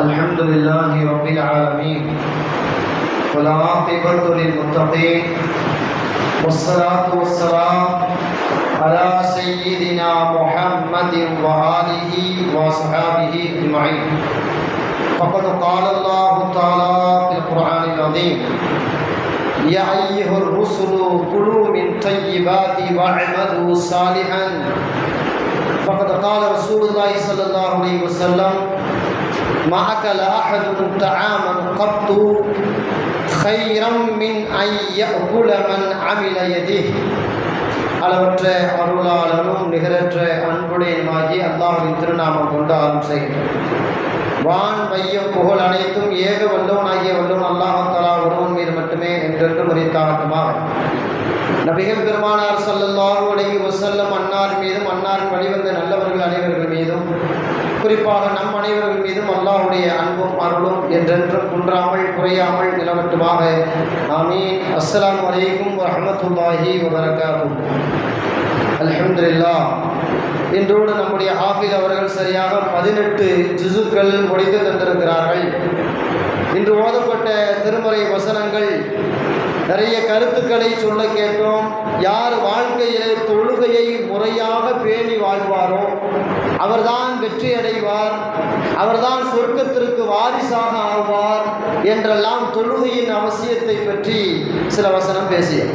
الحمد لله رب العالمين والعاقبة للمتقين والصلاة والسلام على سيدنا محمد وآله وصحابه أجمعين فقد قال الله تعالى في القرآن العظيم يا أيها الرسل كلوا من طيبات واعملوا صالحا. فقد قال رسول الله صلى الله عليه وسلم ما أكل أحد طعاما قط خيرا من أن يأكل من عمل يده அளவற்ற அருளாளனும் நிகரற்ற அன்புடையமாகி அல்லாஹின் திருநாமம் கொண்டு ஆரம் செய்கிறேன் வான் வையம் புகழ் அனைத்தும் ஏக வல்லவன் ஆகிய வல்லவன் அல்லாஹாலா ஒருவன் மீது மட்டுமே என்றென்று முறைத்தாகட்டுமாக நபிகள் பெருமானார் சல்லல்லாஹு அலைஹி வஸல்லம் அன்னார் மீதும் அன்னாரின் வழிவந்த நல்லவர்கள் அனைவர்கள் மீதும் குறிப்பாக நம் அனைவர்கள் மீதும் அல்லாவுடைய அன்பும் அருளும் என்றென்றும் குன்றாமல் குறையாமல் நிலவட்டுமாக. ஆமீன். அஸ்லாம் வலைக்கும் வரஹ்மத்துல்லாஹி வபரகாத்துஹு. அலமதுல்லா இன்றோடு நம்முடைய ஹாஃபிஸ் அவர்கள் சரியாக பதினெட்டு ஜுசுக்கள் முடித்து தந்திருக்கிறார்கள். இன்று ஓதப்பட்ட திருமறை வசனங்கள் நிறைய கருத்துக்களை சொல்ல கேட்டோம். யார் வாழ்க்கையிலே தொழுகையை முறையாக பேணி வாழ்வாரோ அவர்தான் வெற்றி அடைவார் அவர்தான் சொர்க்கத்திற்கு வாரிசாக ஆவார் என்றெல்லாம் தொழுகையின் அவசியத்தை பற்றி சில வசனம் பேசியது.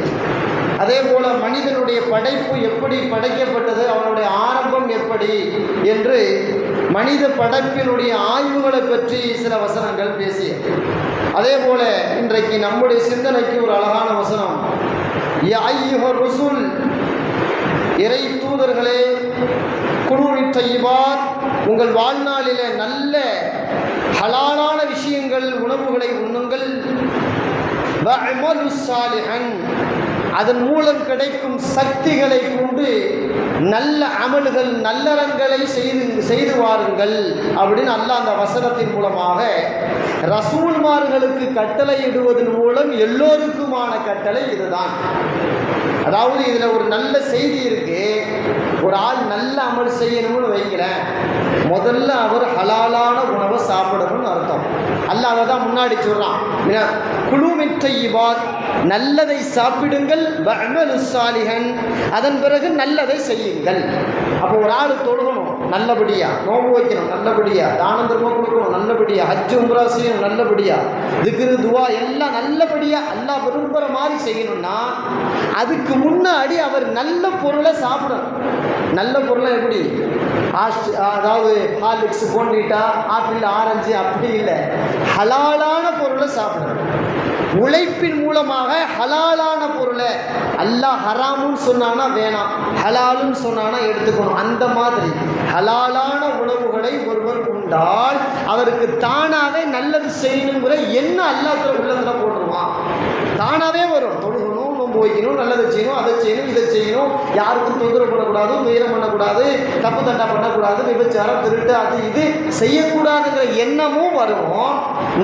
அதே போல மனிதனுடைய படைப்பு எப்படி படைக்கப்பட்டது அவனுடைய ஆரம்பம் எப்படி என்று மனித படைப்பினுடைய ஆய்வுகளை பற்றி சில வசனங்கள் பேசிய. அதே போல இன்றைக்கு நம்முடைய சிந்தனைக்கு ஒரு அழகான வசனம். ருசுல். இறை தூதர்களே குழுவின் உங்கள் வாழ்நாளில நல்ல ஹலாலான விஷயங்கள் உணவுகளை உண்ணுங்கள். சாலிஹன் அதன் மூலம் கிடைக்கும் சக்திகளை கொண்டு நல்ல அமல்கள் நல்லறங்களை செய்து செய்து வாருங்கள் அப்படின்னு அல்லாஹ் அந்த வசனத்தின் மூலமாக ரசூல்மார்களுக்கு கட்டளை இடுவதன் மூலம் எல்லோருக்குமான கட்டளை இதுதான். அதாவது இதில் ஒரு நல்ல செய்தி இருக்கு. ஒரு ஆள் நல்ல அமல் செய்யணும்னு வைக்கிறேன் முதல்ல அவர் ஹலாலான உணவை சாப்பிடணும்னு அர்த்தம். அல்லாஹ் தான் முன்னாடி சொல்கிறான் குழுமிற்றையிவார் நல்லதை சாப்பிடுங்கள் சாலிகன் அதன் பிறகு நல்லதை செய்யுங்கள். அப்போ ஒரு ஆள் தொழுகணும் நல்லபடியா நோம்பு வைக்கணும் நல்லபடியா தானம் தர்மம் கொடுக்கணும் நல்லபடியா ஹஜ் உம்ரா செய்யணும் நல்லபடியா திக்ரு துவா எல்லாம் நல்லபடியா அல்லாஹ் விரும்புகிற மாதிரி செய்யணும்னா அதுக்கு முன்னாடி அவர் நல்ல பொருளை சாப்பிடணும். நல்ல பொருளை எப்படி? ஆஸ்ட் அதாவது ஹார்லிக்ஸ் போன்விட்டா ஆப்பிள் ஆரஞ்சு அப்படி இல்லை. ஹலாலான பொருளை சாப்பிடணும். உழைப்பின் மூலமாக ஹலாலான பொருளை அல்லாஹ் ஹராமுன்னு சொன்னானா வேணாம். ஹலாலுன்னு சொன்னானா எடுத்துக்கணும். அந்த மாதிரி ஹலாலான உணவுகளை ஒருவர் உண்டால் அவருக்கு தானாகவே நல்லது செய்யணுங்கிற என்ன அல்லாத்துல உள்ளத்தில் போட்டுருவான். தானாகவே வரும். தொழுகணும் வைக்கணும் நல்லதை செய்யணும் அதை செய்யணும் இதை செய்யணும். யாருக்கும் தொந்தரவு பண்ணக்கூடாது துயரம் பண்ணக்கூடாது தப்பு தண்டா பண்ணக்கூடாது விபச்சாரம் திருட்டு அது இது செய்யக்கூடாதுங்கிற எண்ணமும் வரும்.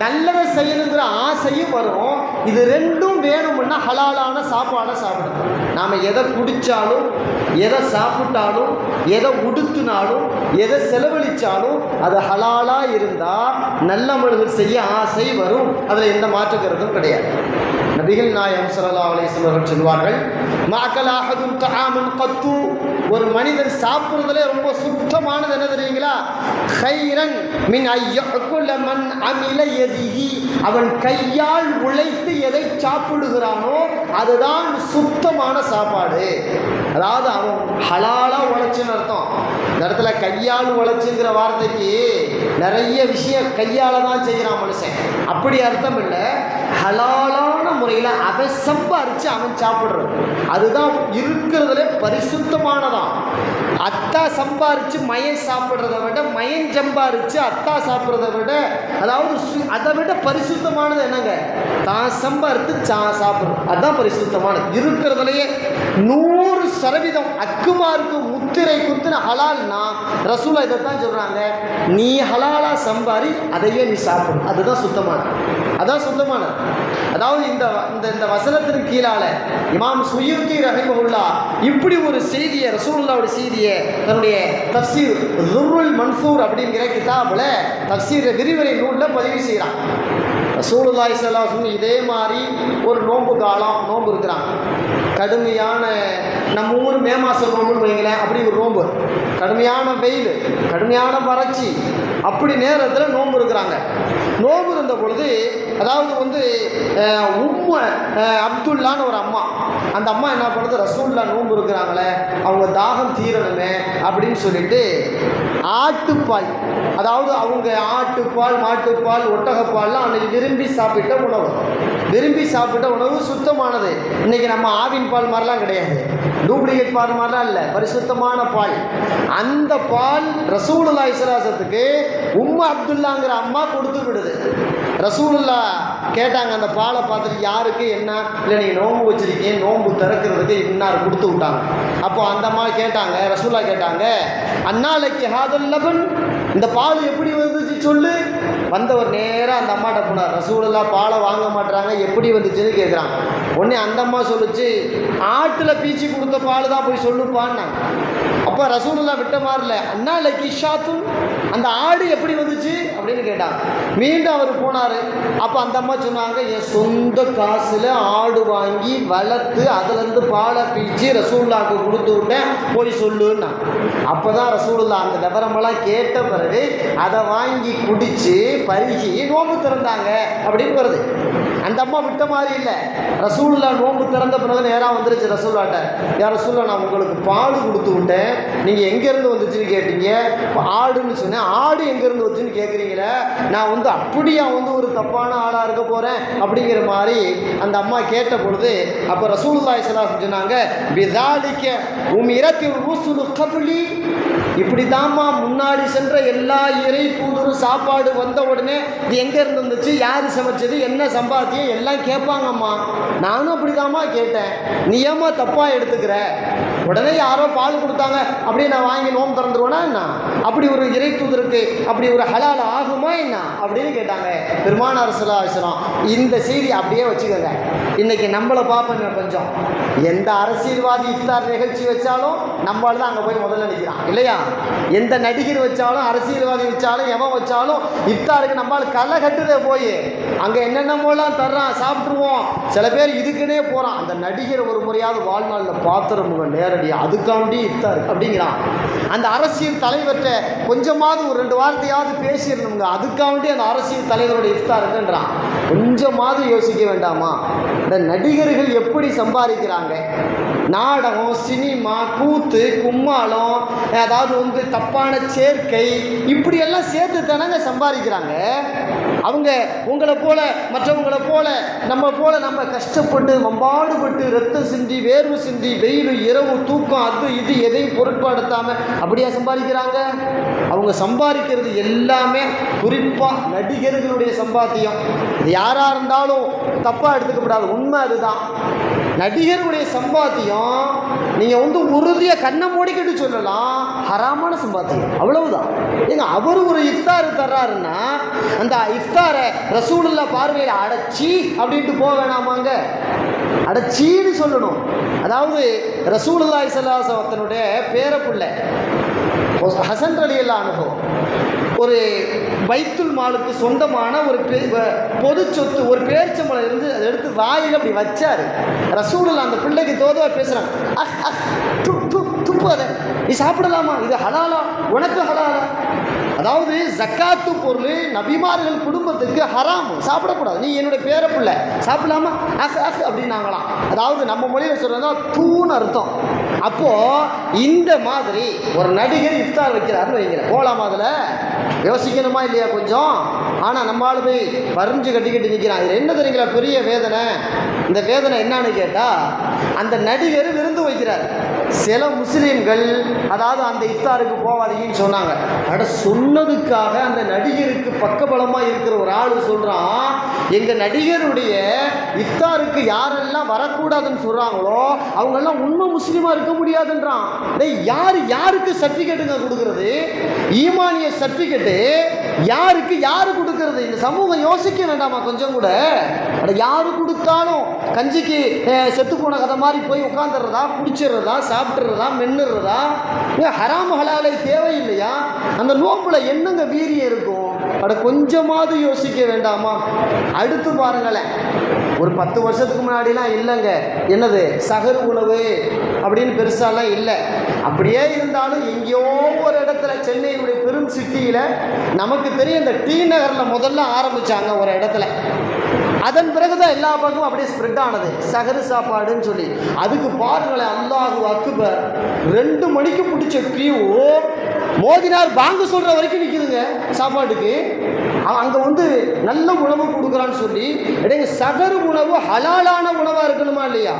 நல்லதை செய்யணுங்கிற ஆசையும் வரும். இது ரெண்டும் வேணும்னா ஹலாலான சாப்பாடை சாப்பிடணும் நாம் எதை குடித்தாலும் எதை சாப்பிட்டாலும் எதை உடுத்தினாலும் எதை செலவழித்தாலும் அது ஹலாலாக இருந்தால் நல்ல மனிதர் செய்ய ஆசை வரும். அதில் எந்த மாற்று கருத்தும் கிடையாது. நபிகள் நாயம் சல்லா அலிஸ்லம் அவர்கள் சொல்வார்கள் மாக்கலாகதும் தாமன் கத்து. ஒரு மனிதன் சாப்பிட்றதுல ரொம்ப சுத்தமானது என்ன தெரியுங்களா? கைரன் மின் மண் மன் அமில எதிகி அவன் கையால் உழைத்து எதை சாப்பிடுகிறானோ அதுதான் சுத்தமான சாப்பாடு. அதாவது அவன் ஹலாலாக உழைச்சுன்னு அர்த்தம். இந்த இடத்துல கையால் உழைச்சுங்கிற வார்த்தைக்கு நிறைய விஷயம் கையால் தான் செய்கிறான் மனுஷன். அப்படி அர்த்தம் இல்லை. ஹலாலான முறையில் அவன் சம்பாரித்து அவன் சாப்பிட்றது அதுதான் இருக்கிறதுல பரிசுத்தமானதான் அத்தா சம்பாரித்து மயன் சாப்பிட்றத விட மயன் சம்பாரித்து அத்தா சாப்பிட்றத விட அதாவது சு- அதை விட பரிசுத்தமானது என்னங்க? தான் சம்பாரித்து சா சாப்பிட்றது அதுதான் பரிசுத்தமானது. இருக்கிறதுலையே நூறு சதவீதம் அக்குமாருக்கு முத்து முத்திரை குத்துன ஹலால்னா ரசூலா தான் சொல்கிறாங்க நீ ஹலாலாக சம்பாரி அதையே நீ சாப்பிடும் அதுதான் சுத்தமானது. அதான் சுத்தமான. அதாவது இந்த இந்த இந்த வசனத்தின் கீழால இமாம் சுயூத்தி ரஹிமகுல்லா இப்படி ஒரு செய்தியை ரசூல்லாவோட செய்தியை தன்னுடைய தப்சீர் ருருல் மன்சூர் அப்படிங்கிற கிதாபில் தப்சீர் விரிவுரை நூலில் பதிவு செய்கிறான். ரசூலுல்லாய் ஸல்லல்லாஹு இதே மாதிரி ஒரு நோன்பு காலம் நோன்பு இருக்கிறான் கடுமையான நம்ம ஊர் மே மாதம் ரோம்புன்னு வைங்களேன் அப்படி ஒரு நோம்பு கடுமையான வெயில் கடுமையான வறட்சி அப்படி நேரத்தில் நோன்பு இருக்கிறாங்க. நோம்பு இருந்த பொழுது அதாவது வந்து உம்ம அப்துல்லான்னு ஒரு அம்மா. அந்த அம்மா என்ன பண்ணுறது ரசூல்லா நோன்பு இருக்கிறாங்களே அவங்க தாகம் தீரணுமே அப்படின்னு சொல்லிட்டு ஆட்டுப்பால். அதாவது அவங்க ஆட்டுப்பால் மாட்டுப்பால் ஒட்டகப்பால்லாம் அன்னைக்கு விரும்பி சாப்பிட்ட உணவு. விரும்பி சாப்பிட்ட உணவு சுத்தமானது. இன்னைக்கு நம்ம ஆவின் பால் மாதிரிலாம் கிடையாது. டூப்ளிகேட் பால் மாதிரிலாம் இல்லை. பரிசுத்தமான பால். அந்த பால் ரசூலுல்லா இஸ்லாசத்துக்கு உம்மா அப்துல்லாங்கிற அம்மா கொடுத்து விடுது. ரசூலுல்லா கேட்டாங்க அந்த பாலை பார்த்துட்டு யாருக்கு என்ன? இல்லை நீங்கள் நோன்பு வச்சிருக்கீங்க நோன்பு திறக்கிறதுக்கு இன்னார் கொடுத்து விட்டாங்க. அப்போ அந்த அம்மா கேட்டாங்க ரசூலா கேட்டாங்க அண்ணாலைக்கு ஹாதல் லபன்? இந்த பால் எப்படி வந்துச்சு சொல்லு. வந்தவர் நேராக அந்த அம்மாட்ட போனார். ரசூலெல்லாம் பாலை வாங்க மாட்றாங்க எப்படி வந்துச்சுன்னு கேட்குறான் உடனே அந்த அம்மா சொல்லுச்சு ஆட்டில் பீச்சி கொடுத்த பால் தான் போய் சொல்லுப்பான்னாங்க. அப்போ ரசூலெல்லாம் விட்ட மாதிரி அண்ணா லக்கி ஷாத்தும்? அந்த ஆடு எப்படி வந்துச்சு அப்படின்னு கேட்டாங்க. மீண்டும் அவர் போனார். அப்போ அந்த அம்மா சொன்னாங்க என் சொந்த காசில் ஆடு வாங்கி வளர்த்து அதுலேருந்து பாலை பீச்சி ரசூல்லாவுக்கு கொடுத்து விட்டேன். போய் சொல்லுன்னா. அப்போ தான் ரசூலுல்லா அந்த விவரமெல்லாம் கேட்ட பிறகு அதை வாங்கி குடித்து பருகி நோம்பு திறந்தாங்க அப்படின்னு வருது. அந்த அம்மா விட்ட மாதிரி இல்லை. ரசூலுல்லா நோம்பு திறந்த பிறகு நேராக வந்துருச்சு ரசூல்லாட்ட யார் ரசூல்லா நான் உங்களுக்கு பால் கொடுத்து விட்டேன். நீங்கள் எங்கேருந்து வந்துச்சுன்னு கேட்டீங்க? ஆடுன்னு சொன்னேன். ஆடு எங்கேருந்து வந்துச்சுன்னு கேட்குறீங்களே நான் வந்து அப்படியா வந்து ஒரு தப்பான ஆளாக இருக்க போகிறேன் அப்படிங்கிற மாதிரி அந்த அம்மா கேட்ட பொழுது அப்போ ரசூல்லா ஸல்லல்லாஹு சொன்னாங்க பிதாலிக்க உம் இரத்தில் ரூசுலு கபுலி இப்படி தாம்மா முன்னாடி சென்ற எல்லா இறை தூதரும் சாப்பாடு வந்த உடனே இது எங்கே இருந்து யார் சமைச்சது? என்ன சம்பாத்தியம்? எல்லாம் கேட்பாங்கம்மா. நானும் அப்படி கேட்டேன். நீ ஏமா தப்பாக எடுத்துக்கிற? உடனே யாரோ பால் கொடுத்தாங்க. அப்படியே நான் வாங்கி நோம் திறந்துருவேனா என்ன? அப்படி ஒரு இறை தூதருக்கு அப்படி ஒரு ஹலால் ஆகுமா என்ன? அப்படின்னு கேட்டாங்க. பெருமானார் சலாஹலாம் இந்த செய்தி அப்படியே வச்சுக்கோங்க. இன்னைக்கு நம்மளை பார்ப்பேங்க கொஞ்சம். எந்த அரசியல்வாதி இஃப்தார் நிகழ்ச்சி வச்சாலும் நம்மளால தான் அங்கே போய் முதல்ல நிற்கிறான் இல்லையா? எந்த நடிகர் வச்சாலும் அரசியல்வாதி வச்சாலும் எவன் வச்சாலும் இஃப்தாருக்கு நம்மளால களை கட்டுதே போய். அங்கே என்னென்னமோலாம் தர்றான் சாப்பிட்ருவோம் சில பேர் இதுக்குன்னே போகிறான் அந்த நடிகர் ஒரு முறையாவது வாழ்நாளில் பார்த்துறவங்க நேரடியாக அதுக்காண்டி இத்தார் அப்படிங்கிறான். அந்த அரசியல் தலைவர்கிட்ட கொஞ்சமாவது ஒரு ரெண்டு வார்த்தையாவது பேசிடணுங்க அதுக்காண்டி அந்த அரசியல் தலைவருடைய இஃப்தாருக்குன்றான் கொஞ்சமாவது யோசிக்க வேண்டாமா? இந்த நடிகர்கள் எப்படி சம்பாதிக்கிறாங்க? நாடகம் சினிமா கூத்து கும்மாளம் அதாவது வந்து தப்பான சேர்க்கை இப்படியெல்லாம் சேர்த்து தானங்க சம்பாதிக்கிறாங்க? அவங்க உங்களை போல மற்றவங்களை போல நம்ம போல நம்ம கஷ்டப்பட்டு வம்பாடுபட்டு ரத்தம் சிந்தி வேர்வு சிந்தி வெயில் இரவு தூக்கம் அது இது எதையும் பொருட்படுத்தாம அப்படியா சம்பாதிக்கிறாங்க? அவங்க சம்பாதிக்கிறது எல்லாமே குறிப்பாக நடிகர்களுடைய சம்பாத்தியம். இது யாராக இருந்தாலும் தப்பாக எடுத்துக்கப்படாது உண்மை அதுதான். நடிகருடைய சம்பாத்தியம் நீங்கள் வந்து உறுதியாக கண்ணை மூடிக்கிட்டு சொல்லலாம். ஹராமான சம்பாத்தியம். அவ்வளவுதான். ஏங்க அவர் ஒரு இஃப்தார் தர்றாருன்னா அந்த இஃப்தாரை ரசூலுல்லா பார்வையில் அடைச்சி அப்படின்ட்டு போக வேணாமாங்க. அடைச்சின்னு சொல்லணும். அதாவது ரசூலுல்லாய் சல்லாசவத்தனுடைய பேரப்புள்ள ஹசன் அலி அல்லா அனுபவம் ஒரு வைத்துல் மாலுக்கு சொந்தமான ஒரு பெ- பொது சொத்து ஒரு பேரிச்சம்பளம் இருந்து அதை எடுத்து வாயில் அப்படி வச்சாரு. ரசூலுல்லா அந்த பிள்ளைக்கு தோதுவா பேசுறாங்க அஹ் அஹ் துப்பு துப்பு அதை நீ சாப்பிடலாமா? இது ஹலாலா? உனக்கு ஹலாலா? அதாவது ஜக்காத்து பொருள் நபிமார்கள் குடும்பத்துக்கு ஹராம். சாப்பிடக்கூடாது. நீ என்னுடைய பேர பிள்ளை. சாப்பிடலாமா? அஹ் அஹ் அப்படின்னாங்களாம். அதாவது நம்ம மொழியில் சொல்றதா தூன்னு அர்த்தம். அப்போ இந்த மாதிரி ஒரு நடிகர் இஃப்தார் வைக்கிறாருன்னு வைக்கிறேன் போலாமா அதில்? யோசிக்கணுமா இல்லையா கொஞ்சம்? ஆனால் நம்ம ஆளு போய் கட்டி கட்டிக்கிட்டு நிற்கிறான் இது என்ன தெரியுங்களா? பெரிய வேதனை. இந்த வேதனை என்னன்னு கேட்டால் அந்த நடிகர் விருந்து வைக்கிறார். சில முஸ்லீம்கள் அதாவது அந்த இஃப்தாருக்கு போவாதீங்கன்னு சொன்னாங்க. அட சொன்னதுக்காக அந்த நடிகருக்கு பக்கபலமாக இருக்கிற ஒரு ஆள் சொல்கிறான் எங்கள் நடிகருடைய இஃப்தாருக்கு யாரெல்லாம் வரக்கூடாதுன்னு சொல்கிறாங்களோ அவங்கெல்லாம் உண்மை முஸ்லீமாக இருக்க முடியாதுன்றான். டேய் யார் யாருக்கு சர்டிஃபிகேட்டுங்க கொடுக்குறது? ஈமானிய சர்டிஃபிகேட்டு யாருக்கு யாரு கொடுக்கறது? இந்த சமூகம் யோசிக்க வேண்டாமா கொஞ்சம் கூட? அட யாரு கொடுத்தாலும் கஞ்சிக்கு செத்து போன கதை மாதிரி போய் உட்காந்துடுறதா குடிச்சிடுறதா சாப்பிட்றதா மென்னுறதா ஏன் ஹராம் ஹலாலை தேவையில்லையா? அந்த நோம்பில் என்னங்க வீரியம் இருக்கும்? அட கொஞ்சமாவது யோசிக்க வேண்டாமா? அடுத்து பாருங்களேன். ஒரு பத்து வருஷத்துக்கு முன்னாடிலாம் இல்லைங்க. என்னது? சகர் உணவு அப்படின்னு பெருசாலாம் இல்லை. அப்படியே இருந்தாலும் எங்கேயோ ஒரு இடத்துல சென்னையினுடைய பெரும் சிட்டியில் நமக்கு தெரியும் இந்த டி நகரில் முதல்ல ஆரம்பித்தாங்க ஒரு இடத்துல. அதன் பிறகுதான் எல்லா பக்கமும் அப்படியே ஸ்ப்ரெட் ஆனது. சகரு சாப்பாடுன்னு சொல்லி. அதுக்கு பாருங்களேன் அல்லாஹு அக்குபர் ரெண்டு மணிக்கு பிடிச்ச கியூ மோதினார் பாங்கு சொல்ற வரைக்கும் நிற்குதுங்க சாப்பாட்டுக்கு. அங்கே வந்து நல்ல உணவு கொடுக்குறான்னு சொல்லி இடையே சகர் உணவு ஹலாலான உணவாக இருக்கணுமா இல்லையா?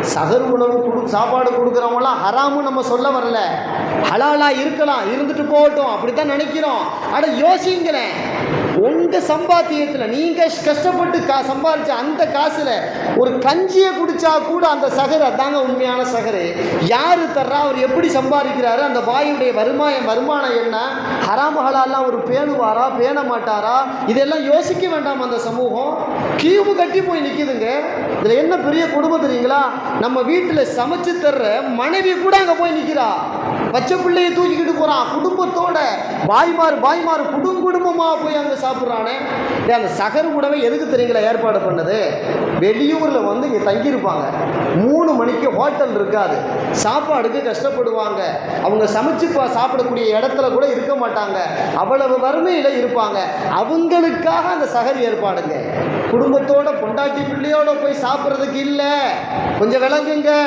சகர் உணவு கொடு சாப்பாடு கொடுக்குறவங்களாம் ஹராமும் நம்ம சொல்ல வரல. ஹலாலாக இருக்கலாம் இருந்துட்டு போகட்டும் அப்படித்தான் நினைக்கிறோம். அட யோசிங்கிறேன் உங்க சம்பாத்தியத்தில் நீங்க கஷ்டப்பட்டு கா சம்பாதிச்ச அந்த காசுல ஒரு கஞ்சியை குடிச்சா கூட அந்த சகர் அதாங்க உண்மையான சகரு. யாரு தர்றா? அவர் எப்படி சம்பாதிக்கிறாரு? அந்த வாயுடைய வருமானம் வருமானம் என்ன? ஹராமகளாலாம் அவர் ஒரு பேணுவாரா? பேண மாட்டாரா இதெல்லாம் யோசிக்க வேண்டாம் அந்த சமூகம். கீவு கட்டி போய் நிற்கிதுங்க இதில் என்ன பெரிய குடும்பம் தெரியுங்களா? நம்ம வீட்டில் சமைச்சு தர்ற மனைவி கூட அங்கே போய் நிற்கிறா பச்சை பிள்ளையை தூக்கிக்கிட்டு போறான் குடும்பத்தோட பாய்மார் பாய்மார் குடும்ப குடும்பமாக போய் அங்கே சாப்பிட்றானே? அந்த சகர் உணவை எதுக்கு தெரியுங்களா ஏற்பாடு பண்ணது? வெளியூர்ல வந்து இங்க தங்கியிருப்பாங்க. மூணு மணிக்கு ஹோட்டல் இருக்காது. சாப்பாடுக்கு கஷ்டப்படுவாங்க. அவங்க சமைச்சு பா- சாப்பிடக்கூடிய இடத்துல கூட இருக்க மாட்டாங்க. அவ்வளவு வறுமையில இருப்பாங்க. அவங்களுக்காக அந்த சகர் ஏற்பாடுங்க. குடும்பத்தோட பொண்டாட்டி பிள்ளையோட போய் சாப்பிட்றதுக்கு இல்லை. கொஞ்சம் விளங்குங்க.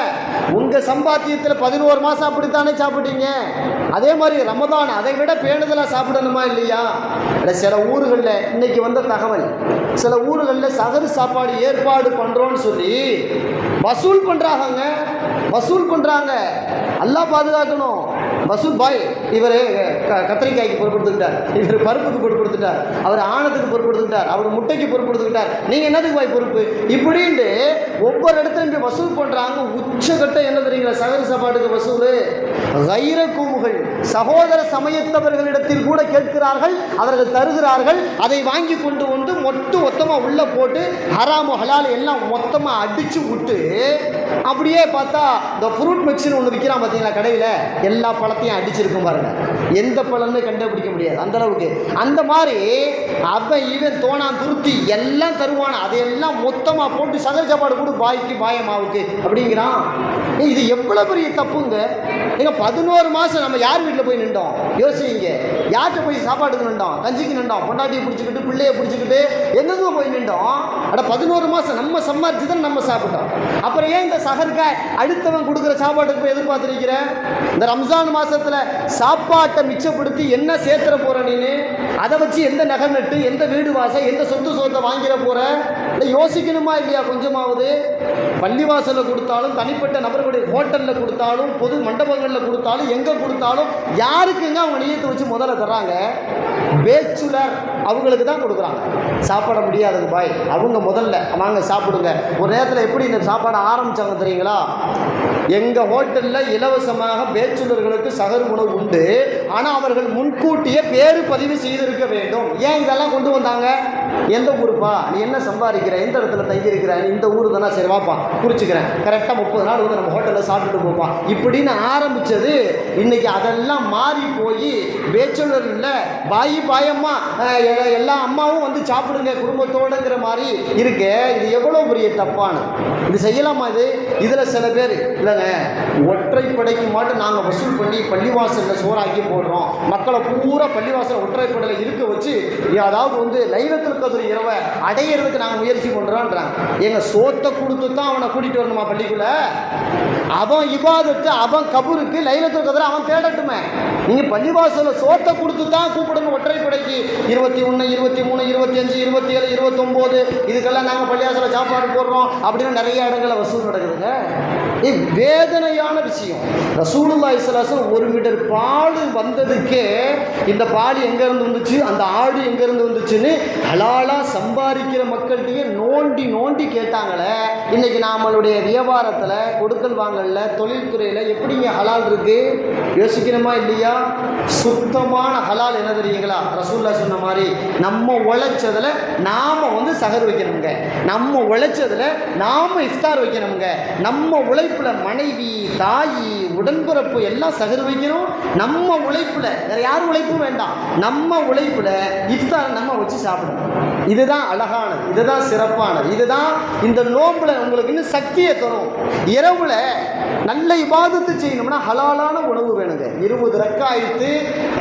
உங்க சம்பாத்தியத்தில் பதினோரு மாசம் அப்படித்தானே சாப்பிட்டீங்க? அதே மாதிரி ரமதான் அதை விட பேணுதலாக சாப்பிடணுமா இல்லையா? ஆனால் சில ஊர்களில் இன்னைக்கு வந்த தகவல் சில ஊர்களில் சகரு சாப்பாடு ஏற்பாடு பண்ணுறோன்னு சொல்லி வசூல் பண்ணுறாங்க வசூல் பண்ணுறாங்க எல்லாம் பாதுகாக்கணும். வசூல் பாய் இவர் கத்திரிக்காய்க்கு பொறுப்படுத்துக்கிட்டார் இவர் பருப்புக்கு பொறுப்படுத்திட்டார் அவர் ஆணத்துக்கு பொறுப்படுத்துக்கிட்டார் அவர் முட்டைக்கு பொறுப்படுத்துக்கிட்டார் நீங்க என்னதுக்கு பாய் பொறுப்பு? இப்படின்ட்டு ஒவ்வொரு இடத்துல இப்போ வசூல் பண்றாங்க உச்சகட்டம் என்ன தெரியுங்களா? சகல சாப்பாட்டுக்கு வசூல். வைர கூமுகள் சகோதர சமயத்தவர்களிடத்தில் கூட கேட்கிறார்கள் அவர்கள் தருகிறார்கள் அதை வாங்கி கொண்டு வந்து மொட்டு மொத்தமாக உள்ளே போட்டு ஹராமு ஹலால் எல்லாம் மொத்தமாக அடிச்சு விட்டு அப்படியே பார்த்தா இந்த ஃப்ரூட் மிக்ஸ்னு ஒன்று விற்கிறான் பார்த்தீங்களா கடையில்? எல்லா பழத்தையும் அடிச்சிருக்கும் பாருங்க. எந்த பழம்னு கண்டுபிடிக்க முடியாது அந்த அளவுக்கு. அந்த மாதிரி அவன் இவன் தோணான் துருத்தி எல்லாம் தருவான். அதையெல்லாம் மொத்தமாக போட்டு சகல் சாப்பாடு கூட பாய்க்கு பாயமாவுக்கு. அப்படிங்கிறான். இது எவ்வளோ பெரிய தப்புங்க? ஏங்க பதினோரு மாதம் நம்ம யார் வீட்டில் போய் நின்றோம்? யோசிங்க. யார்கிட்ட போய் சாப்பாடுக்கு நின்றோம்? கஞ்சிக்கு நின்றோம்? பொண்டாட்டியை பிடிச்சிக்கிட்டு பிள்ளையை பிடிச்சிக்கிட்டு எங்கெங்க போய் நின்றோம்? அட பதினோரு மாதம் நம்ம சம்பாரிச்சு தான் நம்ம சாப்பிட்டோம். அப்புறம் ஏன் இந்த சகருக்காய் அடுத்தவன் கொடுக்குற சாப்பாட்டுக்கு போய் எதிர்பார்த்துருக்கிறேன் இந்த ரம்ஜான் மாதத்தில் சாப்பாட்டை மிச்சப்படுத்தி என்ன சேர்த்துற போகிற நீனு? அதை வச்சு எந்த நகை நட்டு எந்த வீடு வாசல் எந்த சொத்து சொத்தை வாங்கிட போற? இல்லை யோசிக்கணுமா இல்லையா கொஞ்சமாவது? பள்ளிவாசல்ல கொடுத்தாலும் தனிப்பட்ட நபர்களுடைய ஹோட்டலில் கொடுத்தாலும் பொது மண்டபங்களில் கொடுத்தாலும் எங்க கொடுத்தாலும் யாருக்குங்க அவங்க நீயத்தை வச்சு முதல்ல தர்றாங்க? பேச்சுலர் அவங்களுக்கு தான் கொடுக்குறாங்க. சாப்பிட முடியாதுங்க பாய். அவங்க முதல்ல வாங்க சாப்பிடுங்க. ஒரு நேரத்தில் எப்படி இந்த சாப்பாடு ஆரம்பிச்சாங்க தெரியுங்களா? எங்கள் ஹோட்டலில் இலவசமாக பேச்சுலர்களுக்கு சகர் உணவு உண்டு. ஆனால் அவர்கள் முன்கூட்டியே பேரு பதிவு செய்திருக்க வேண்டும். ஏன் இதெல்லாம் கொண்டு வந்தாங்க? எந்த ஊருப்பா? நீ என்ன சம்பாதிக்கிற? எந்த இடத்துல தங்கியிருக்கிற? நீ இந்த ஊர் தானே? சரி வாப்பா குறிச்சிக்கிறேன் கரெக்டாக முப்பது நாள் வந்து நம்ம ஹோட்டலில் சாப்பிட்டுட்டு போப்பா இப்படின்னு ஆரம்பிச்சது இன்னைக்கு அதெல்லாம் மாறி போய் பேச்சுலர் இல்லை பாயி பாயம்மா எ- எல்லா அம்மாவும் வந்து சாப்பிடுங்க குடும்பத்தோடுங்கிற மாதிரி இருக்கு. இது எவ்வளோ பெரிய தப்பானது? இது செய்யலாமா இது? இதில் சில பேர் இல்லைங்க ஒற்றைப்படைக்கு மட்டும் நாங்கள் வசூல் பண்ணி பள்ளிவாசலில் சோறாக்கி போடுறோம். மக்களை பூரா பள்ளிவாசல் ஒற்றைப்படையில் இருக்க வச்சு அதாவது வந்து லைலத்தில் கதிர் இரவை அடையிறதுக்கு நாங்கள் முயற்சி பண்ணுறோன்றாங்க எங்கள் சோத்தை கொடுத்து தான் அவனை கூட்டிகிட்டு வரணுமா பள்ளிக்குள்ள? அவன் இபாதத்து அவன் கபூருக்கு லைலத்தில் கதிர அவன் தேடட்டுமே. நீங்கள் பள்ளிவாசலில் சோத்தை கொடுத்து தான் கூப்பிடணும் ஒற்றைப்படைக்கு இருபத்தி ஒன்று இருபத்தி மூணு இருபத்தி அஞ்சு இருபத்தி ஏழு இருபத்தொம்போது இதுக்கெல்லாம் நாங்கள் பள்ளிவாசலில் சாப்பாடு போடுறோம் அப்படின்னு நிறைய இடங்களில் வசூல் நடக்குதுங்க. வேதனையான விஷயம். ரசூலுல்லா இஸ்லாசன் ஒரு மீட்டர் பாடு வந்ததுக்கே இந்த பாடு எங்கேருந்து வந்துச்சு? அந்த ஆடு எங்கேருந்து வந்துச்சுன்னு ஹலாலாக சம்பாதிக்கிற மக்கள்கிட்டயே நோண்டி நோண்டி கேட்டாங்களே. இன்னைக்கு நம்மளுடைய வியாபாரத்தில் கொடுக்கல் வாங்கல தொழில்துறையில் எப்படிங்க ஹலால் இருக்கு? யோசிக்கணுமா இல்லையா? சுத்தமான ஹலால் என்ன தெரியுங்களா? ரசூல்லா சொன்ன மாதிரி நம்ம உழைச்சதில் நாம வந்து சகர் வைக்கணுங்க நம்ம உழைச்சதில் நாம இஃப்தார் வைக்கணுங்க நம்ம உழைப்புல மனைவி தாயி உடன்பிறப்பு எல்லாம் சகர் வைக்கணும் நம்ம உழைப்புல வேற யார் உழைப்பும் வேண்டாம். நம்ம உழைப்புல இஃப்தார் நம்ம வச்சு சாப்பிடணும். இதுதான் அழகானது இதுதான் சிறப்பானது. இதுதான் இந்த நோம்புல உங்களுக்கு இன்னும் சக்தியை தரும். இரவுல நல்ல இபாதத்து செய்யணும்னா ஹலாலான உணவு வேணுங்க. இருபது ரக்காயித்து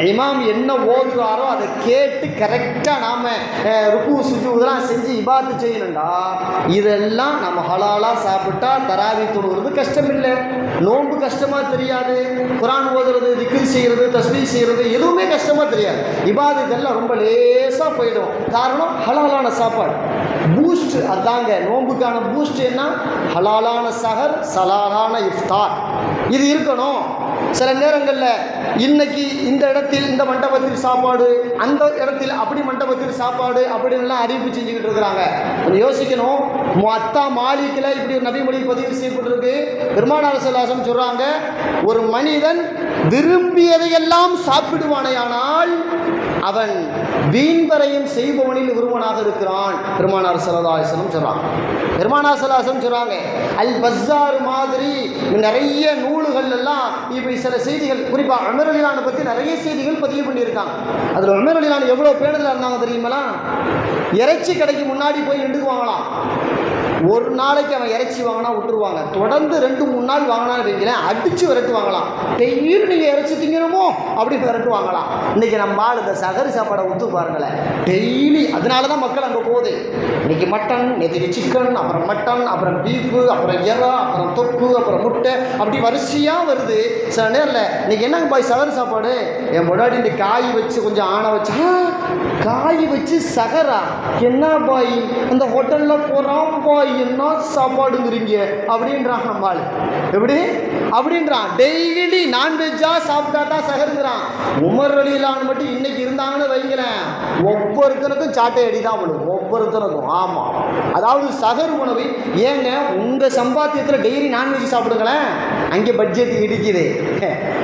இமாம் என்ன ஓதுறாரோ அதை கேட்டு கரெக்டாக நாம் ருக்கு சுஜூதெல்லாம் செஞ்சு இபாத்து செய்யணும்டா. இதெல்லாம் நம்ம ஹலாலாக சாப்பிட்டா தராவி தொழுகிறது கஷ்டம் இல்லை நோன்பு கஷ்டமாக தெரியாது. குரான் ஓதுறது திக்கிர் செய்கிறது தஸ்மி செய்கிறது எதுவுமே கஷ்டமாக தெரியாது. இபாது இதெல்லாம் ரொம்ப லேசாக போயிடும். காரணம் ஹலாலான சாப்பாடு. பூஸ்ட் அதாங்க நோன்புக்கான பூஸ்ட் என்ன? ஹலாலான சஹர் சலாலான இஃப்தார். இது இருக்கணும். சில நேரங்களில் இன்னைக்கு இந்த இடத்தில் இந்த மண்டபத்தில் சாப்பாடு அந்த இடத்தில் அப்படி மண்டபத்தில் சாப்பாடு அப்படின்லாம் அறிவிப்பு செஞ்சுக்கிட்டு இருக்கிறாங்க. கொஞ்சம் யோசிக்கணும். அத்தா மாளிகையில் இப்படி ஒரு நபிமொழி பதிவு செய்யப்பட்டிருக்கு. பெருமானார் சலாசம் சொல்கிறாங்க ஒரு மனிதன் விரும்பியதையெல்லாம் சாப்பிடுவானையானால் அவன் வீண்வரையும் செய்பவனில் ஒருவனாக இருக்கிறான். பெருமானார் சல்லாசனம் சொல்கிறான் பெருமானார் சலாசம் சொல்கிறாங்க அல் பஸ்ஸார் மாதிரி நிறைய நூல்கள் எல்லாம் இப்போ சில செய்திகள் குறிப்பாக அமர் அலிலானை பற்றி நிறைய செய்திகள் பதிவு பண்ணியிருக்காங்க. அதில் அமர் அலிலான் எவ்வளோ பேணுதலாக இருந்தாங்க தெரியுங்களா இறைச்சி கடைக்கு முன்னாடி போய் நின்றுக்குவாங்களாம். ஒரு நாளைக்கு அவன் இறைச்சி வாங்கினா விட்டுருவாங்க. தொடர்ந்து ரெண்டு மூணு நாள் வாங்கினான்னு வைங்களேன் அடித்து விரட்டுவாங்களாம். டெய்லி நீங்கள் இறைச்சி திங்கணுமோ? அப்படி விரட்டுவாங்களாம். இன்னைக்கு நம்ம ஆள் இந்த சகரி சாப்பாடை ஊற்று பாருங்களேன். டெய்லி அதனால தான் மக்கள் அங்கே போகுது. இன்னைக்கு மட்டன் நேற்றுக்கு சிக்கன் அப்புறம் மட்டன் அப்புறம் பீஃபு அப்புறம் இறா அப்புறம் தொக்கு அப்புறம் முட்டை அப்படி வரிசையாக வருது. சில நேரில் இன்னைக்கு என்னங்க பாய் சகரி சாப்பாடு? என் முன்னாடி இந்த காய் வச்சு கொஞ்சம் ஆணை வச்சா காய் வச்சு சகரா. என்ன பாய்? அந்த ஹோட்டலில் போகிறான் பாய் என்ன சாப்பாடுங்கிறீங்க? அப்படின்றான் அம்மாள். எப்படி? அப்படின்றான். டெய்லி நான்வெஜ்ஜாக சாப்பிட்டா தான் சகருங்கிறான். உமர் அலிலான்னு மட்டும் இன்னைக்கு இருந்தாங்கன்னு வைங்களேன். ஒவ்வொருத்தருக்கும் சாட்டை அடி தான் விழும். ஒவ்வொருத்தருக்கும். ஆமாம் அதாவது சகர் உணவு ஏங்க உங்கள் சம்பாத்தியத்தில் டெய்லி நான்வெஜ் சாப்பிடுங்களேன்? அங்கே பட்ஜெட் இடிக்குது.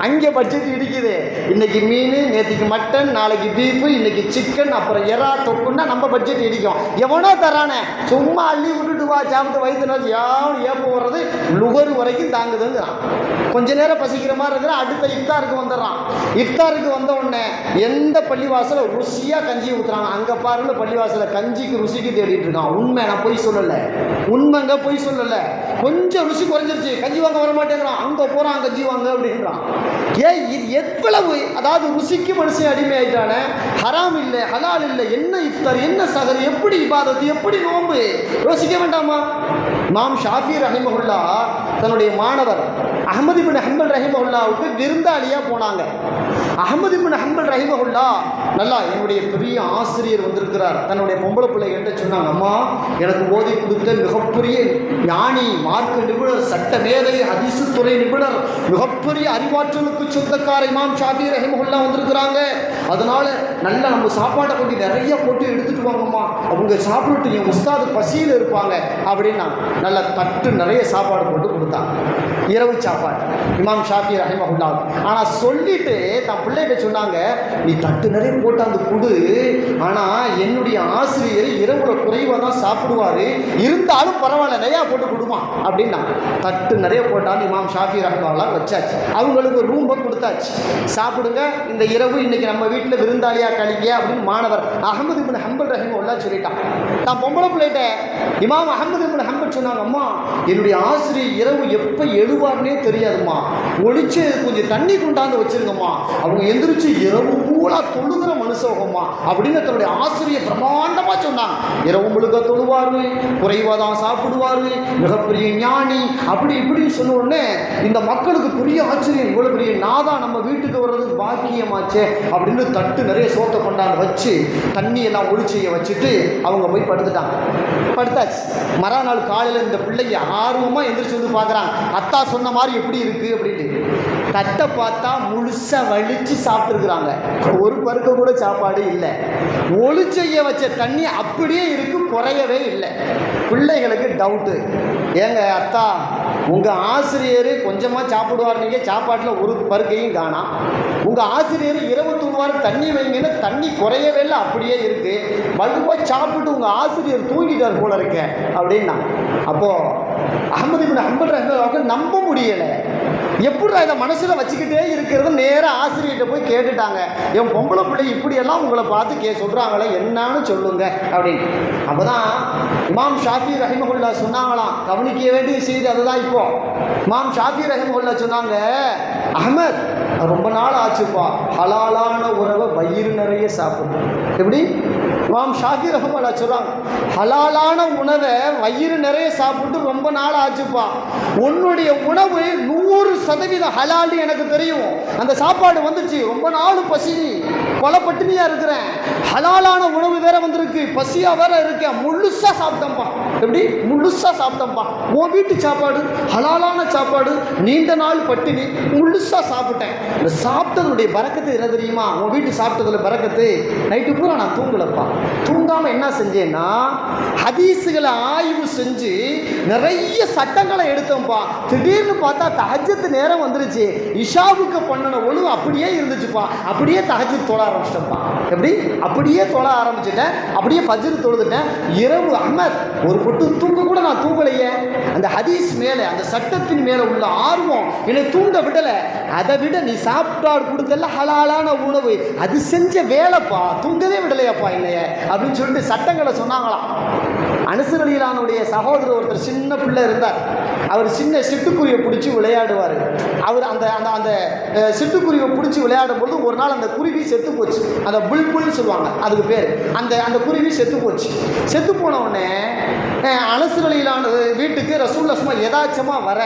அங்கே பட்ஜெட் இடிக்குது. இன்னைக்கு மீன் நேற்றுக்கு மட்டன் நாளைக்கு பீஃபு இன்னைக்கு சிக்கன் அப்புறம் எறா தொக்குன்னா நம்ம பட்ஜெட் இடிக்கும். எவனோ தரானே. சும்மா அள்ளி விட்டுட்டு வா சாப்பிட்டு வயிற்று நோக்கி யாரும் ஏப்பம் வர்றது? லுகர் வரைக்கும் தாங்குதுங்கிறான். கொஞ்ச நேரம் பசிக்கிற மாதிரி இருக்கிற அடுத்த இஃப்தாருக்கு வந்துடுறான். இஃப்தாருக்கு வந்த உடனே எந்த பள்ளிவாசல ருசியாக கஞ்சி ஊற்றுறாங்க அங்கே பாருங்க பள்ளிவாசல கஞ்சிக்கு ருசிக்கு தேடிட்டு இருக்கான். உண்மை நான் பொய் சொல்லலை. உண்மைங்க பொய் சொல்லலை. கொஞ்சம் ருசி குறைஞ்சிருச்சு. கஞ்சி வாங்க வர மாட்டேங்கிறான். அங்கே போகிறான் அங்கே ஜீவாங்க அப்படின்றான். ஏன் இது எவ்வளவு அதாவது ருசிக்கு மனுஷன் அடிமை ஆயிட்டானே ஹராம் இல்லை ஹலால் இல்லை என்ன இஃப்தார் என்ன சகர் எப்படி இபாதத்து எப்படி நோம்பு யோசிக்க வேண்டாமா? மாம் ஷாஃபி ரஹிமஹுல்லா தன்னுடைய மாணவர் அகமது பின் ஹம்பல் ரஹிமஹுல்லாவுக்கு விருந்தாளியாக போனாங்க. அகமது பின் ஹம்பல் ரஹிமஹுல்லா நல்லா என்னுடைய பெரிய ஆசிரியர் வந்திருக்கிறார். தன்னுடைய பொம்பளை பிள்ளைகிட்ட சொன்னாங்க அம்மா எனக்கு ஓதி கொடுத்த மிகப்பெரிய ஞானி மார்க்க நிபுணர் சட்ட மேதை ஹதீசுத்துறை நிபுணர் மிகப்பெரிய அறிவாற்றலுக்கு சொந்தக்கார இமாம் ஷாஃபி ரஹிமஹுல்லா வந்திருக்கிறாங்க. அதனால நல்லா நம்ம சாப்பாட்டை கொண்டு நிறைய போட்டு எடுத்துட்டு வாங்கம்மா. அவங்க சாப்பிட்டு என் உஸ்தாது பசியில் இருப்பாங்க. அப்படின்னா நல்லா தட்டு நிறைய சாப்பாடு போட்டு கொடுத்தாங்க இரவு சாப்பாடு. இமாம் ஷாஃபி ரஹிமஹுல்லா ஆனால் சொல்லிட்டு தன் பிள்ளைகிட்ட சொன்னாங்க? நீ தட்டு நிறைய போட்டாந்து கொடு. ஆனால் என்னுடைய ஆசிரியர் இரவுல குறைவாக தான் சாப்பிடுவார். இருந்தாலும் பரவாயில்ல நிறையா போட்டு கொடுமா. அப்படின்னா தட்டு நிறைய போட்டாலும் இமாம் ஷாஃபி ரஹ்மாலா வச்சாச்சு. அவங்களுக்கு ஒரு கொடுத்தாச்சு. சாப்பிடுங்க இந்த இரவு இன்னைக்கு நம்ம வீட்டில் விருந்தாளியா கழிக்க அப்படின்னு மாணவர் அகமது இபின் ஹம்பல் ரஹிமுல்லா சொல்லிட்டான். நான் பொம்பளை பிள்ளைகிட்ட இமாம் அகமது இபின் ஹம்பல் சொன்னாங்க அம்மா என்னுடைய ஆசிரியர் இரவு எப்போ எழுவார்னே தெரியாதும்மா. ஒளிச்சு கொஞ்சம் தண்ணி கொண்டாந்து வச்சிருங்கம்மா. அவங்க எந்திரிச்சு இரவு பூரா தொழுகிற மனுஷோகமா? அப்படின்னு தன்னுடைய ஆசிரியர் பிரமாண்டமாக சொன்னாங்க. இரவு முழுக்க தொழுவார் குறைவா தான் சாப்பிடுவார் மிகப்பெரிய ஞானி அப்படி இப்படின்னு சொன்ன உடனே இந்த மக்களுக்கு பெரிய ஆச்சரியம் இவ்வளவு பெரிய நாதா நம்ம வீட்டுக்கு வர்றது பாக்கியமாச்சே அப்படின்னு தட்டு நிறைய சோத்தை கொண்டாந்து வச்சு தண்ணி எல்லாம் ஒளிச்செய்ய வச்சுட்டு அவங்க போய் படுத்துட்டாங்க. படுத்தாச்சு. மறுநாள் காலையில் இந்த பிள்ளைங்க ஆர்வமாக எந்திரிச்சு வந்து பார்க்குறாங்க. அத்தா சொன்ன மாதிரி எப்படி இருக்கு? அப்படின்ட்டு. தட்டை பார்த்தா முழுசாக வலிச்சு சாப்பிட்ருக்குறாங்க ஒரு பருக்க கூட சாப்பாடு இல்லை. ஒளிச்செய்ய வச்ச தண்ணி அப்படியே இருக்கு குறையவே இல்லை. பிள்ளைகளுக்கு டவுட்டு ஏங்க அத்தா உங்கள் ஆசிரியர் கொஞ்சமாக சாப்பிடுவார் நீங்கள் சாப்பாட்டில் ஒரு பருக்கையும் காணாம் உங்கள் ஆசிரியர் இருபத்தொரு வாரம் தண்ணி வைங்கன்னு தண்ணி குறையவே இல்லை அப்படியே இருக்குது வலுவாக சாப்பிட்டு உங்கள் ஆசிரியர் தூங்கிட்டார் போல இருக்க அப்படின்னா. அப்போது அகமது பின் ஹம்பல் நம்ப முடியலை. எப்படிடா இதை மனசில் வச்சுக்கிட்டே இருக்கிறது? நேராக ஆசிரியர்கிட்ட போய் கேட்டுட்டாங்க. என் பொம்பளை பிள்ளை இப்படியெல்லாம் உங்களை பார்த்து கே சொல்கிறாங்களே என்னன்னு சொல்லுங்க அப்படின்னு. அப்போ தான் இமாம் ஷாஃபி ரஹிமகுல்லா சொன்னாங்களாம். கவனிக்க வேண்டிய செய்தி அதுதான் இப்போ. இமாம் ஷாஃபி ரஹிமகுல்லா சொன்னாங்க அகமத் ரொம்ப நாள் ஆச்சுப்பா. ஹலாலான உறவை வயிறு நிறைய சாப்பிடும் எப்படி? இமாம் ஷாஃபி ரஹமான் சொல்கிறாங்க ஹலாலான உணவை வயிறு நிறைய சாப்பிட்டு ரொம்ப நாள் ஆச்சுப்பா. உன்னுடைய உணவு நூறு சதவீதம் ஹலால்னு எனக்கு தெரியும். அந்த சாப்பாடு வந்துச்சு ரொம்ப நாள் பசி. கொலை பட்டினியா இருக்கிறேன். ஹலாலான உணவு வேற வந்திருக்கு. பசியா வேற இருக்கேன். முழுசா சாப்பிட்டேன்ப்பா. எப்படி முழுசா சாப்பிட்டப்பா உன் வீட்டு சாப்பாடு ஹலாலான சாப்பாடு நீண்ட நாள் பட்டினி முழுசா சாப்பிட்டேன். இந்த சாப்பிட்டதுடைய பறக்கத்து என்ன தெரியுமா? உன் வீட்டு சாப்பிட்டதுல பறக்கத்து? நைட்டு பூரா நான் தூங்கலப்பா. தூங்காம என்ன செஞ்சேன்னா ஹதீஸுகளை ஆய்வு செஞ்சு நிறைய சட்டங்களை எடுத்தோம்ப்பா திடீர்னு பார்த்தா தஹஜத்து நேரம் வந்துருச்சு. இஷாவுக்கு பண்ணின ஒழுங்கு அப்படியே இருந்துச்சுப்பா. அப்படியே தஹஜத் தொழ ஆரம்பிச்சிட்டேன்ப்பா. எப்படி? அப்படியே தொழ ஆரம்பிச்சிட்டேன். அப்படியே ஃபஜ்ர் தொழுதுட்டேன். இரவு அமர் ஒரு பொட்டு தூங்க கூட நான் தூங்கலையே. அந்த ஹதீஸ் மேலே அந்த சட்டத்தின் மேலே உள்ள ஆர்வம் என்னை தூண்ட விடலை. அதை விட நீ சாப்பாடு கொடுத்தல ஹலாலான உணவு. அது செஞ்ச வேலைப்பா. தூங்கவே விடலையாப்பா இல்லையே அப்படின்னு சொல்லிட்டு சட்டங்களை சொன்னாங்களாம். அனுசரணியிலானுடைய சகோதரர் ஒருத்தர் சின்ன பிள்ளை இருந்தார். அவர் சின்ன சிட்டுக்குருவியை பிடிச்சி விளையாடுவார். அவர் அந்த அந்த அந்த சிட்டுக்குருவியை பிடிச்சி விளையாடும் பொழுது ஒரு நாள் அந்த குருவி செத்து போச்சு. அந்த புல்புல்னு சொல்லுவாங்க அதுக்கு பேர். அந்த அந்த குருவி செத்து போச்சு. செத்து போன உடனே அனுசரணியிலான வீட்டுக்கு ரசூல் அஸ்மா யதாச்சமாக வர.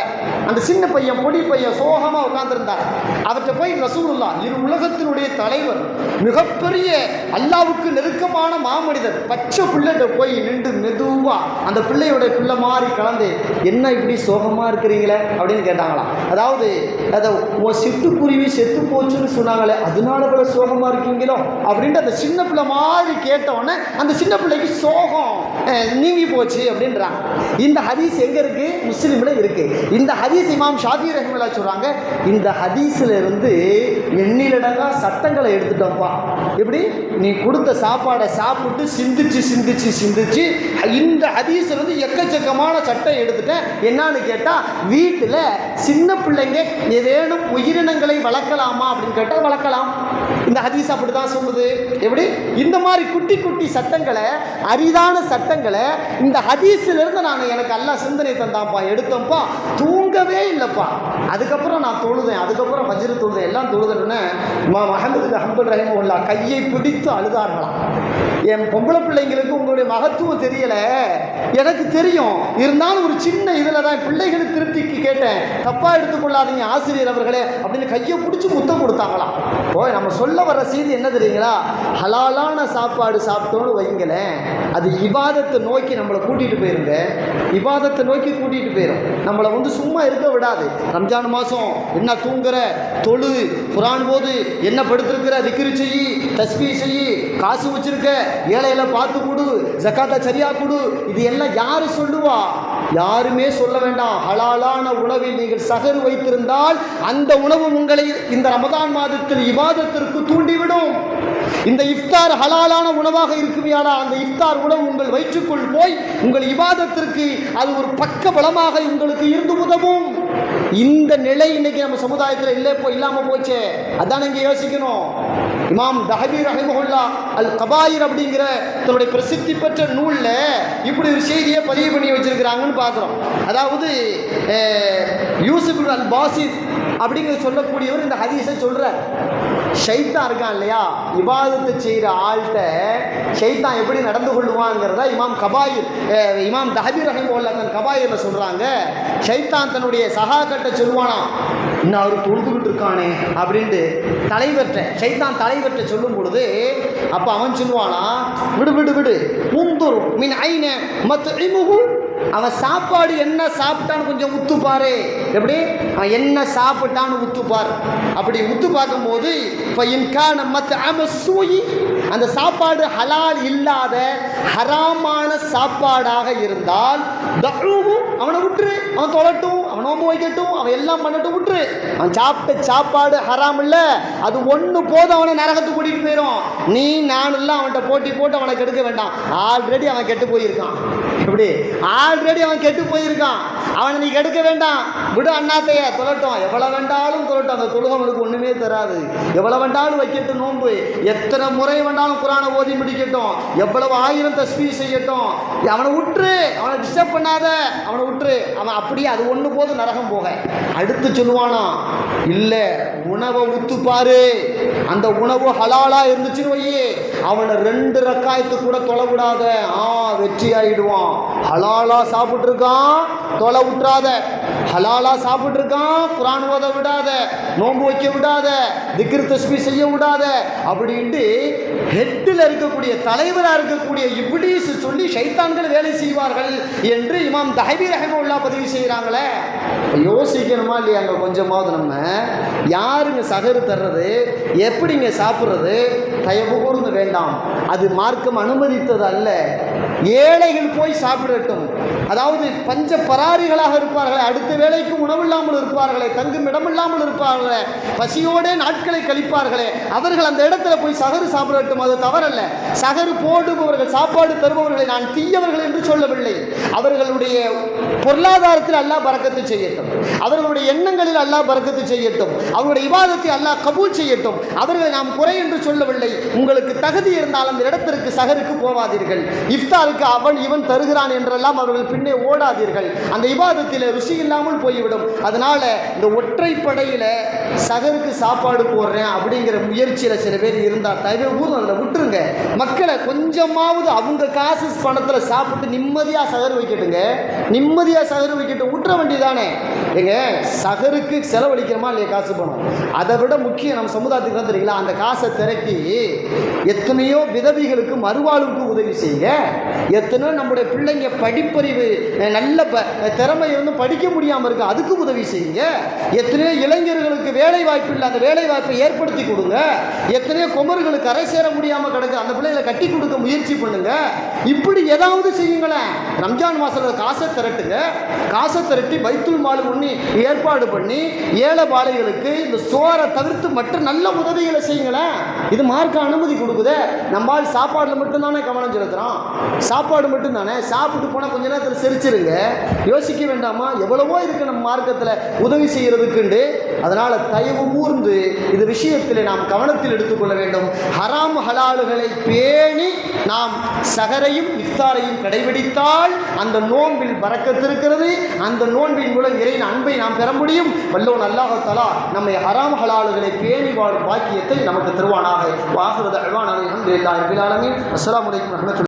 அந்த சின்ன பையன் பொடி பையன் சோகமாக உட்கார்ந்திருந்தார் அவற்றை போய் ரசூலுல்லா இரு உலகத்தினுடைய தலைவர் மிகப்பெரிய அல்லாவுக்கு நெருக்கமான மாமனிதர். பச்சை பிள்ளைகிட்ட போய் நின்று மெதுவாக அந்த பிள்ளையோட பிள்ளை மாதிரி கலந்து என்ன இப்படி சோகமாக இருக்கிறீங்களே? அப்படின்னு கேட்டாங்களாம். அதாவது அதை உன் சிட்டுக்குருவி செத்து போச்சுன்னு சொன்னாங்களே அதனால கூட சோகமாக இருக்கீங்களோ? அப்படின்ட்டு அந்த சின்ன பிள்ளை மாதிரி கேட்டோன்னே அந்த சின்ன பிள்ளைக்கு சோகம் நீங்கி போச்சு அப்படின்றாங்க. இந்த ஹதீஸ் எங்கே இருக்குது முஸ்லீமில் இருக்குது இந்த ஹதீஸ் இமாம் ஷாஃபி ரஹ்மல்லா சொல்கிறாங்க இந்த ஹதீஸில் இருந்து எண்ணிலடங்கா சட்டங்களை எடுத்துட்டோம்ப்பா. எப்படி? நீ கொடுத்த சாப்பாடை சாப்பிட்டு சிந்திச்சு சிந்திச்சு சிந்திச்சு இந்த ஹதீஸ்ல வந்து எக்கச்சக்கமான சட்டம் எடுத்துட்டேன் என்னன்னு கேட்டா வீட்டில் சின்ன பிள்ளைங்க ஏதேனும் உயிரினங்களை வளர்க்கலாமா அப்படின்னு கேட்டால் வளர்க்கலாம். இந்த ஹதீஸ் அப்படிதான் சொல்லுது. எப்படி? இந்த மாதிரி குட்டி குட்டி சட்டங்களை அரிதான சட்டங்களை இந்த ஹதீஸ்ல இருந்து நான் எனக்கு எல்லாம் சிந்தனை தந்தாப்பா எடுத்தோம்ப்பா தூங்கவே இல்லைப்பா. அதுக்கப்புறம் நான் தொழுதேன். அதுக்கப்புறம் வஜ்ர தொழுதேன். எல்லாம் தொழுதுன்னு மா மஹமது ஹம்பல் ரஹிமுல்லா கையை பிடித்து அழுதார்களாம். என் பொம்பளை பிள்ளைங்களுக்கு உங்களுடைய மகத்துவம் தெரியல. எனக்கு தெரியும். இருந்தாலும் ஒரு சின்ன இதில் தான் பிள்ளைகளுக்கு திருப்திக்கு கேட்டேன். தப்பா எடுத்துக்கொள்ளாதீங்க ஆசிரியர் அவர்களே அப்படின்னு கையை பிடிச்சி முத்தம் கொடுத்தாங்களாம். ஓ நம்ம சொல்ல வர செய்தி என்ன தெரியுங்களா? ஹலாலான சாப்பாடு சாப்பிட்டோன்னு வைங்களேன் அது இவாதத்தை நோக்கி நம்மளை கூட்டிகிட்டு போயிருங்க இவாதத்தை நோக்கி கூட்டிகிட்டு போயிடும் நம்மளை வந்து சும்மா இருக்க விடாது. ரம்ஜான் மாதம் என்ன தூங்குற தொழு குரான் போது என்ன படுத்திருக்கிற திக்கிரி செய்யி தஸ்பீ செய்யி காசு வச்சிருக்க ஏழையில பார்த்து கொடு ஜக்காத்தை சரியா கொடு இது எல்லாம் யாரு சொல்லுவா? யாருமே சொல்ல வேண்டாம். ஹலாலான உணவில் நீங்கள் சகர் வைத்திருந்தால் அந்த உணவு உங்களை இந்த ரமதான் மாதத்தில் இவாதத்திற்கு தூண்டிவிடும். இந்த இஃப்தார் ஹலாலான உணவாக இருக்குமையானா அந்த இஃப்தார் உணவு உங்கள் வயிற்றுக்குள் போய் உங்கள் இவாதத்திற்கு அது ஒரு பக்க பலமாக உங்களுக்கு இருந்து உதவும். இந்த நிலை இன்னைக்கு நம்ம சமுதாயத்தில் இல்லை போ இல்லாமல் போச்சே. அதான் இங்கே யோசிக்கணும். இமாம் தஹபி ரஹிமஹுல்லா அல் கபாயிர் அப்படிங்கிற தன்னுடைய பிரசித்தி பெற்ற நூலில் இப்படி ஒரு செய்தியை பதிவு பண்ணி வச்சிருக்கிறாங்கன்னு பார்க்குறோம். அதாவது யூசுப் அல் பாசித் அப்படிங்கிற சொல்லக்கூடியவர் இந்த ஹதீஸை சொல்கிறார் ஷைத்தான் இருக்கான் இல்லையா? விவாதத்தை செய்கிற ஆள்கிட்ட ஷைத்தான் எப்படி நடந்து கொள்ளுவாங்கிறத இமாம் கபாயிர் இமாம் தஹபீர் ரஹிம் தன் கபாயிரில் சொல்கிறாங்க ஷைத்தான் தன்னுடைய சகாக்கிட்ட சொல்லுவானா இன்னும் அவர் தொழுது இருக்கானே அப்படின்ட்டு தலைவர்கிட்ட சைத்தான் தலைவர்கிட்ட சொல்லும் பொழுது அப்போ அவன் சொல்லுவானா விடு விடு விடு முந்துரு மின் ஐன மத் அவன் சாப்பாடு என்ன சாப்பிட்டான்னு கொஞ்சம் உத்துப்பாரு. எப்படி? அவன் என்ன சாப்பிட்டான்னு உத்துப்பார். அப்படி உத்து பார்க்கும்போது இப்போ இன்கான மத்த அம சூயி அந்த சாப்பாடு ஹலால் இல்லாத ஹராமான சாப்பாடாக இருந்தால் அவனை விட்டுரு அவன் தொழட்டும் அவன் நோம்பு வைக்கட்டும் அவன் எல்லாம் பண்ணட்டும் விட்டுரு. அவன் சாப்பிட்ட சாப்பாடு ஹராம் இல்லை அது ஒன்று போதும் அவனை நரகத்துக்கு கூட்டிகிட்டு போயிடும் நீ நானெல்லாம் அவன்கிட்ட போட்டி போட்டு அவனை கெடுக்க வேண்டாம். ஆல்ரெடி அவன் கெட்டு போயிருக்கான். எப்படி? ஆல்ரெடி அவன் கெட்டு போயிருக்கான். அவனை நீ கெடுக்க வேண்டாம். விடு அண்ணாத்தைய தொழட்டும் எவ்வளோ வேண்டாலும் தொழட்டும் அந்த தொழுகம் அவனுக்கு ஒன்றுமே தராது. எவ்வளோ வேண்டாலும் வைக்கட்டும் நோன்பு. எத்தனை முறை வேண்டாலும் குரானை ஓதி முடிக்கட்டும். எவ்வளவு ஆயிரம் தஸ்பீ செய்யட்டும். அவனை விட்டுரு அவனை டிஸ்டர்ப் பண்ணாத. அவனை விட்டுரு அவன் அப்படியே அது ஒன்று போது நரகம் போக. அடுத்து சொல்லுவானா இல்லை உணவை உத்து பாரு. அந்த உணவு ஹலாலா இருந்துச்சுன்னு வையே. அவனை ரெண்டு ரக்காயத்து கூட தொலை விடாத ஆ வெற்றி ஆயிடுவான் ஹலாலா சாப்பிட்ருக்கான் தொலை விட்டுறாத ஹலாலா சாப்பிட்ருக்கான் குரான் ஓத விடாத நோன்பு வைக்க விடாத திக்ரு தஸ்மி செய்ய விடாத அப்படின்ட்டு ஹெட்டில் இருக்கக்கூடிய தலைவராக இருக்கக்கூடிய இப்ளீஸ் சொல்லி சைத்தான்கள் வேலை செய்வார்கள் என்று இமாம் தஹபீர் ரஹமுல்லா பதிவு செய்கிறாங்களே. யோசிக்கணுமா இல்லையா அங்கே கொஞ்சமாவது நம்ம? யாருங்க சகரு தர்றது? எப்படிங்க சாப்பிட்றது? தயவு கூர்ந்து வேண்டாம். அது மார்க்கம் அனுமதித்தது அல்ல. ஏழைகள் போய் சாப்பிடட்டும். அதாவது பஞ்ச பராரிகளாக இருப்பார்களே அடுத்த வேலைக்கு உணவில்லாமல் இருப்பார்களே தங்கும் இடமில்லாமல் இருப்பார்களே பசியோடே நாட்களை கழிப்பார்களே அவர்கள் அந்த இடத்துல போய் சகரு சாப்பிடட்டும் அது தவறல்ல. சகரு போடுபவர்கள் சாப்பாடு தருபவர்களை நான் தீயவர்கள் என்று சொல்லவில்லை. அவர்களுடைய பொருளாதாரத்தில் அல்லாஹ் பறக்கத்து செய்யட்டும். அவர்களுடைய எண்ணங்களில் அல்லாஹ் பறக்கத்து செய்யட்டும். அவருடைய விவாதத்தை அல்லாஹ் கபூல் செய்யட்டும். அவர்களை நாம் குறை என்று சொல்லவில்லை. உங்களுக்கு தகுதி இருந்தால் அந்த இடத்திற்கு சகருக்கு போவாதீர்கள். இஃப்தாருக்கு அவன் இவன் தருகிறான் என்றெல்லாம் அவர்கள் பின்னே ஓடாதீர்கள். அந்த இபாதத்தில் ருசி இல்லாமல் போய்விடும். அதனால இந்த ஒற்றைப்படையில் சகருக்கு சாப்பாடு போடுறேன் அப்படிங்கிற முயற்சியில் சில பேர் இருந்தால் தயவு ஊரும் அதில் விட்டுருங்க. மக்களை கொஞ்சமாவது அவங்க காசு பணத்தில் சாப்பிட்டு நிம்மதியாக சகர் வைக்கட்டுங்க. நிம்மதியாக சகர் வைக்கட்டு. விட்டுற வேண்டியதானே ஏங்க சகருக்கு செலவழிக்கிறோமா இல்லையா காசு பணம்? அதை விட முக்கியம் நம்ம சமுதாயத்துக்கு தான் தெரியுங்களா? அந்த காசை திரட்டி எத்தனையோ விதவிகளுக்கு மறுவாழ்வுக்கு உதவி செய்யுங்க. எத்தனையோ நம்முடைய பிள்ளைங்க படிப்பறிவு நல்ல ப திறமை வந்து படிக்க முடியாமல் இருக்கு அதுக்கு உதவி செய்யுங்க. எத்தனையோ இளைஞர்களுக்கு வேலை வாய்ப்பு இல்லை அந்த வேலை வாய்ப்பை ஏற்படுத்தி கொடுங்க. எத்தனையோ குமர்களுக்கு அரை சேர முடியாமல் கிடக்கு அந்த பிள்ளைகளை கட்டி கொடுக்க முயற்சி பண்ணுங்க. இப்படி ஏதாவது செய்யுங்களேன். ரம்ஜான் மாசத்தில் காசை திரட்டுங்க. காசை திரட்டி பைத்துல் மால் பண்ணி ஏற்பாடு பண்ணி ஏழை பாலைகளுக்கு இந்த சோறை தவிர்த்து மற்ற நல்ல உதவிகளை செய்யுங்களேன். இது மார்க்க அனுமதி கொடுக்குதே. நம்மால் சாப்பாடில் மட்டும்தானே கவனம் செலுத்துகிறோம் சாப்பாடு மட்டும்தானே? சாப்பிட்டு போனால் கொஞ்ச நேரத்தில் சிரிச்சிருங்க. யோசிக்க வேண்டாமா? எவ்வளவோ இருக்கு நம்ம மார்க்கத்தில் உதவி செய்கிறதுக்குண்டு அதனால் தயவு கூர்ந்து இது விஷயத்தில் நாம் கவனத்தில் எடுத்துக்கொள்ள வேண்டும். ஹராம் ஹலாலுகளை பேணி நாம் சகரையும் இஃப்தாரையும் கடைபிடித்தால் அந்த நோன்பில் பறக்கத்திருக்கிறது அந்த நோன்பின் மூலம் இறையின் அன்பை நாம் பெற முடியும். வல்லோன் அல்லாஹாலா நம்மை ஹராம் ஹலாலுகளை பேணி வாழும் பாக்கியத்தை நமக்கு தருவானாக. வாகுவது அழ்வானாக அஹமதுல்லாஹி ரபில் ஆலமீன்.